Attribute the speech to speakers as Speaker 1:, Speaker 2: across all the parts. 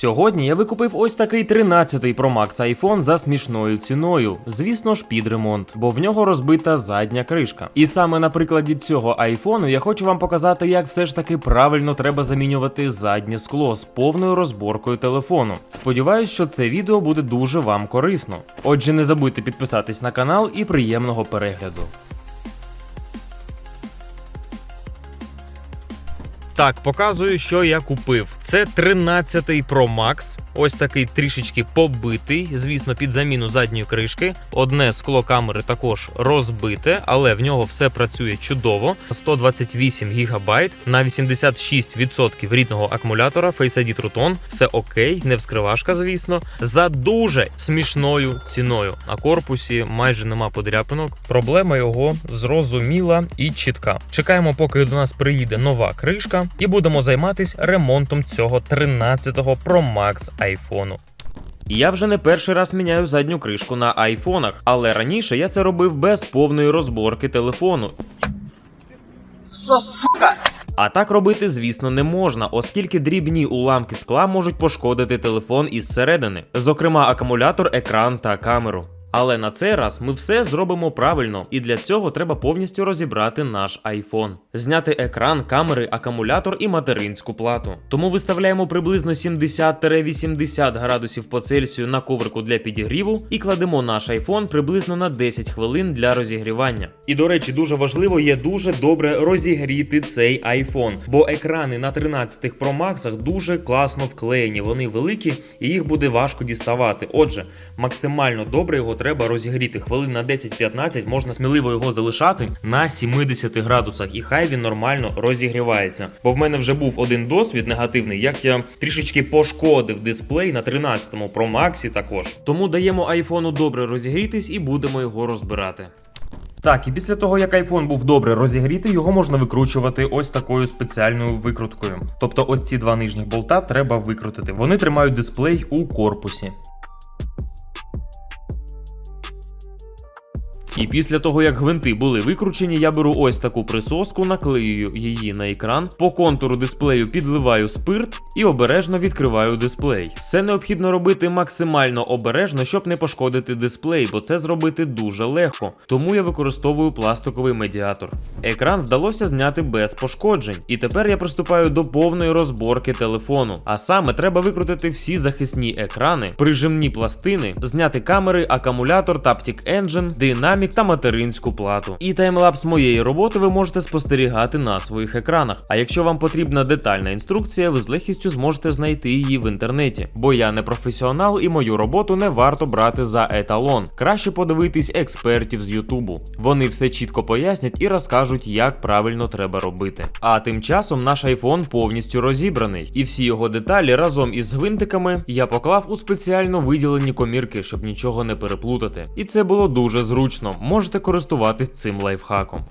Speaker 1: Сьогодні я викупив ось такий 13-й Pro Max iPhone за смішною ціною. Звісно ж, під ремонт, бо в нього розбита задня кришка. І саме на прикладі цього айфону я хочу вам показати, як все ж таки правильно треба замінювати заднє скло з повною розборкою телефону. Сподіваюсь, що це відео буде дуже вам корисно. Отже, не забудьте підписатись на канал і приємного перегляду. Так, показую, що я купив. Це 13-й Pro Max. Ось такий трішечки побитий, звісно, під заміну задньої кришки. Одне скло камери також розбите, але в нього все працює чудово. 128 ГБ на 86% рідного акумулятора Face ID Truton. Все окей, не вскривашка, звісно, за дуже смішною ціною. На корпусі майже нема подряпинок. Проблема його зрозуміла і чітка. Чекаємо, поки до нас приїде нова кришка, і будемо займатися ремонтом цього 13-го Pro Max айфону. Я вже не перший раз міняю задню кришку на айфонах, але раніше я це робив без повної розборки телефону.
Speaker 2: Що, сука?
Speaker 1: А так робити, звісно, не можна, оскільки дрібні уламки скла можуть пошкодити телефон із середини, зокрема акумулятор, екран та камеру. Але на цей раз ми все зробимо правильно, і для цього треба повністю розібрати наш iPhone. Зняти екран, камери, акумулятор і материнську плату. Тому виставляємо приблизно 70-80 градусів по Цельсію на коврику для підігріву і кладемо наш iPhone приблизно на 10 хвилин для розігрівання. І до речі, дуже важливо є дуже добре розігріти цей iPhone, бо екрани на 13 Pro Max дуже класно вклеєні. Вони великі і їх буде важко діставати. Отже, максимально добре його треба розігріти. Хвилин на 10-15 можна сміливо його залишати на 70 градусах, і хай він нормально розігрівається. Бо в мене вже був один досвід негативний, як я трішечки пошкодив дисплей на 13-му Pro Max також. Тому даємо айфону добре розігрітись і будемо його розбирати. Так, і після того, як iPhone був добре розігрітий, його можна викручувати ось такою спеціальною викруткою. Тобто ось ці два нижніх болта треба викрутити. Вони тримають дисплей у корпусі. І після того, як гвинти були викручені, я беру ось таку присоску, наклеюю її на екран, по контуру дисплею підливаю спирт і обережно відкриваю дисплей. Все необхідно робити максимально обережно, щоб не пошкодити дисплей, бо це зробити дуже легко. Тому я використовую пластиковий медіатор. Екран вдалося зняти без пошкоджень, і тепер я приступаю до повної розборки телефону. А саме треба викрутити всі захисні екрани, прижимні пластини, зняти камери, акумулятор, Taptic Engine, динамік та материнську плату. І таймлапс моєї роботи ви можете спостерігати на своїх екранах. А якщо вам потрібна детальна інструкція, ви з легкістю зможете знайти її в інтернеті. Бо я не професіонал і мою роботу не варто брати за еталон. Краще подивитись експертів з Ютубу. Вони все чітко пояснять і розкажуть, як правильно треба робити. А тим часом наш iPhone повністю розібраний, і всі його деталі разом із гвинтиками я поклав у спеціально виділені комірки, щоб нічого не переплутати. І це було дуже зручно. Можете користуватись цим лайфхаком.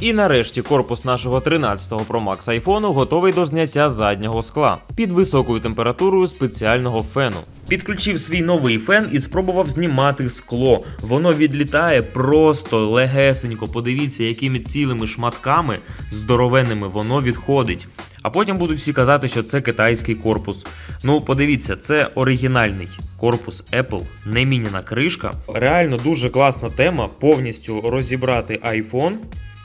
Speaker 1: І нарешті корпус нашого 13-го Pro Max айфону готовий до зняття заднього скла під високою температурою спеціального фену. Підключив свій новий фен і спробував знімати скло. Воно відлітає просто легесенько. Подивіться, якими цілими шматками здоровенними воно відходить. А потім будуть всі казати, що це китайський корпус. Ну, подивіться, це оригінальний корпус Apple, не міняна кришка. Реально дуже класна тема повністю розібрати iPhone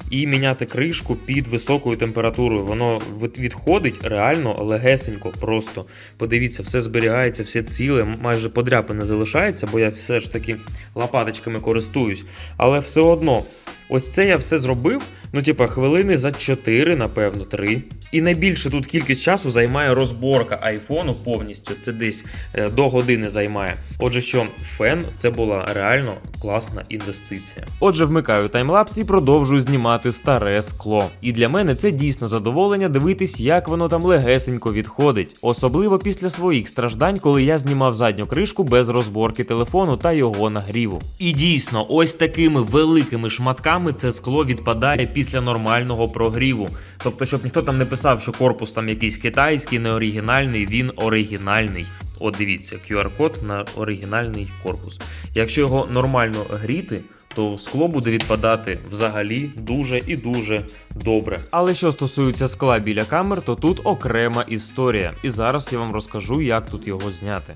Speaker 1: і міняти кришку під високою температурою. Воно відходить реально легесенько, просто. Подивіться, все зберігається, все ціле, майже подряпини залишається, бо я все ж таки лопаточками користуюсь. Але все одно, ось це я все зробив. Ну, типа, хвилини за 4, напевно, 3. І найбільше тут кількість часу займає розборка айфону повністю. Це десь е, до години займає. Отже, що фен це була реально класна інвестиція. Отже, вмикаю таймлапс і продовжую знімати старе скло. І для мене це дійсно задоволення дивитись, як воно там легесенько відходить, особливо після своїх страждань, коли я знімав задню кришку без розборки телефону та його нагріву. І дійсно, ось такими великими шматками це скло відпадає після нормального прогріву. Тобто, щоб ніхто там не писав, що корпус там якийсь китайський, неоригінальний, він оригінальний. От дивіться, QR-код на оригінальний корпус. Якщо його нормально гріти, то скло буде відпадати взагалі дуже і дуже добре. Але що стосується скла біля камер, то тут окрема історія. І зараз я вам розкажу, як тут його зняти.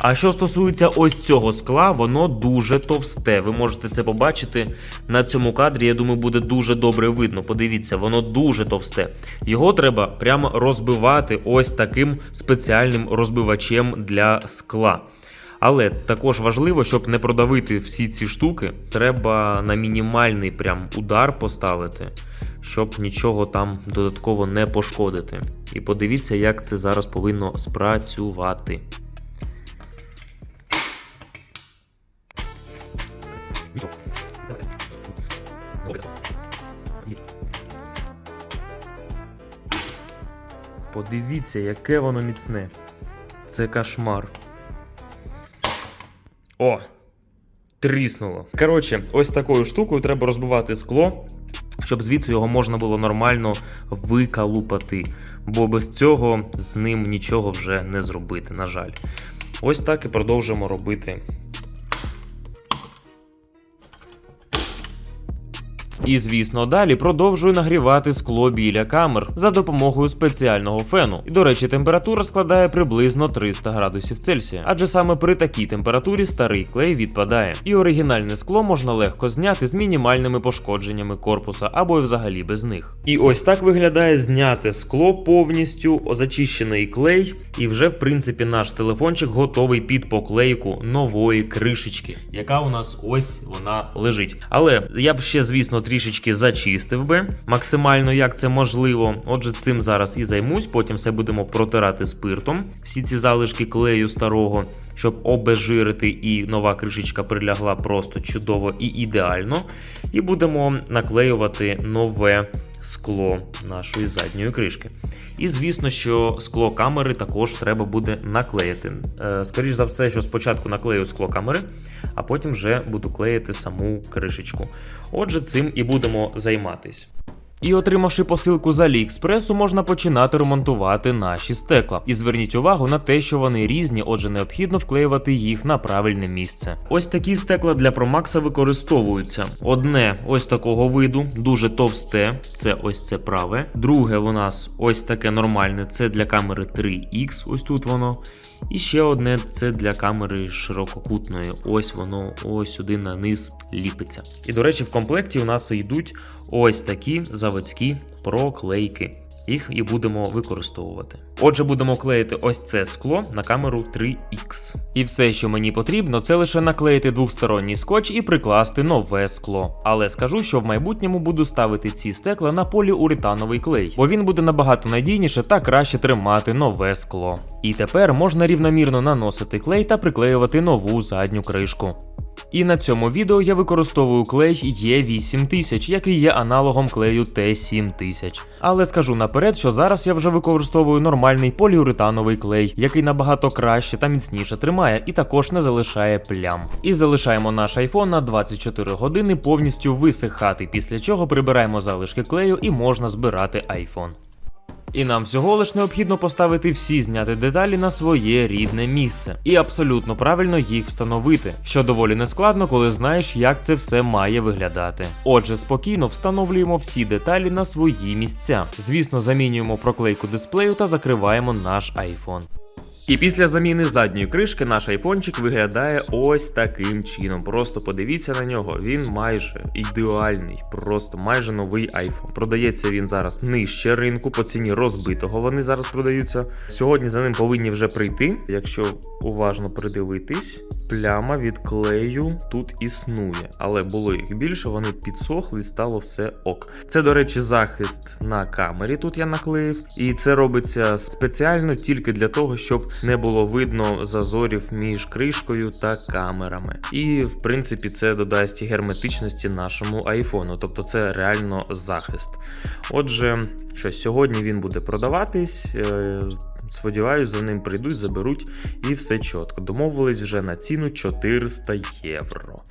Speaker 1: А що стосується ось цього скла, воно дуже товсте. Ви можете це побачити на цьому кадрі. Я думаю, буде дуже добре видно. Подивіться, воно дуже товсте. Його треба прямо розбивати ось таким спеціальним розбивачем для скла. Але також важливо, щоб не продавити всі ці штуки, треба на мінімальний прям удар поставити, щоб нічого там додатково не пошкодити. І подивіться, як це зараз повинно спрацювати. Подивіться, яке воно міцне. Це кошмар. О! Тріснуло. Коротше, ось такою штукою треба розбивати скло, щоб звідси його можна було нормально викалупати. Бо без цього з ним нічого вже не зробити, на жаль. Ось так і продовжуємо робити І звісно, далі продовжую нагрівати скло біля камер за допомогою спеціального фену. І до речі, температура складає приблизно 300 градусів Цельсія, адже саме при такій температурі старий клей відпадає. І оригінальне скло можна легко зняти з мінімальними пошкодженнями корпуса або й взагалі без них. І ось так виглядає зняте скло повністю, зачищений клей, і вже в принципі наш телефончик готовий під поклейку нової кришечки, яка у нас ось вона лежить. Але я б ще, звісно, трішечки зачистив би максимально як це можливо. Отже, цим зараз і займусь. Потім все будемо протирати спиртом. Всі ці залишки клею старого, щоб обезжирити, і нова кришечка прилягла просто чудово і ідеально. І будемо наклеювати нове скло нашої задньої кришки. І звісно, що скло камери також треба буде наклеїти. Е, Скоріше за все, що спочатку наклею скло камери, а потім вже буду клеїти саму кришечку. Отже, цим і будемо займатись. І отримавши посилку з Аліекспресу, можна починати ремонтувати наші стекла. І зверніть увагу на те, що вони різні, отже, необхідно вклеювати їх на правильне місце. Ось такі стекла для Промакса використовуються. Одне ось такого виду, дуже товсте, це ось це праве. Друге у нас ось таке нормальне, це для камери 3X, ось тут воно. І ще одне це для камери ширококутної. Ось воно ось сюди на низ ліпиться. І до речі, в комплекті у нас йдуть ось такі заводські проклейки. Їх і будемо використовувати. Отже, будемо клеїти ось це скло на камеру 3X. І все, що мені потрібно, це лише наклеїти двохсторонній скотч і прикласти нове скло. Але скажу, що в майбутньому буду ставити ці стекла на поліуретановий клей, бо він буде набагато надійніше та краще тримати нове скло. І тепер можна рівномірно наносити клей та приклеювати нову задню кришку. І на цьому відео я використовую клей E8000, який є аналогом клею T7000. Але скажу наперед, що зараз я вже використовую нормальний поліуретановий клей, який набагато краще та міцніше тримає і також не залишає плям. І залишаємо наш iPhone на 24 години повністю висихати, після чого прибираємо залишки клею і можна збирати iPhone. І нам всього лиш необхідно поставити всі зняті деталі на своє рідне місце і абсолютно правильно їх встановити, що доволі нескладно, коли знаєш, як це все має виглядати. Отже, спокійно встановлюємо всі деталі на свої місця. Звісно, замінюємо проклейку дисплею та закриваємо наш iPhone. І після заміни задньої кришки наш айфончик виглядає ось таким чином. Просто подивіться на нього. Він майже ідеальний, просто майже новий iPhone. Продається він зараз нижче ринку по ціні розбитого. Вони зараз продаються. Сьогодні за ним повинні вже прийти. Якщо уважно придивитись, пляма від клею тут існує, але було їх більше. Вони підсохли стало все ок. Це, до речі, захист на камері. Тут я наклеїв, і це робиться спеціально тільки для того, щоб не було видно зазорів між кришкою та камерами. І в принципі це додасть герметичності нашому айфону, тобто це реально захист. Отже, що сьогодні він буде продаватись. е, Сподіваюсь, за ним прийдуть, заберуть і все чітко. Домовились вже на ціну 400 євро.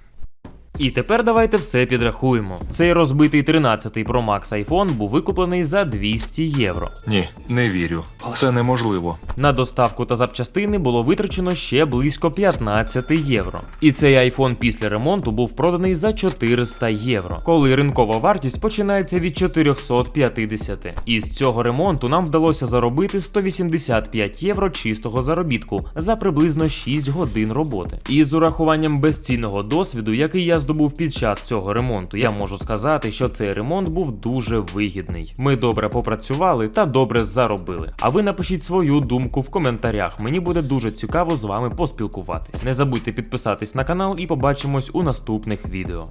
Speaker 1: І тепер давайте все підрахуємо. Цей розбитий 13 Pro Max iPhone був викуплений за 200 євро.
Speaker 3: Ні, не вірю. Це неможливо.
Speaker 1: На доставку та запчастини було витрачено ще близько 15 євро. І цей iPhone після ремонту був проданий за 400 євро, коли ринкова вартість починається від 450. Із цього ремонту нам вдалося заробити 185 євро чистого заробітку за приблизно 6 годин роботи. І з урахуванням безцінного досвіду, який я здобув під час цього ремонту, я можу сказати, що цей ремонт був дуже вигідний. Ми добре попрацювали та добре заробили. А ви напишіть свою думку в коментарях. Мені буде дуже цікаво з вами поспілкуватись. Не забудьте підписатись на канал і побачимось у наступних відео.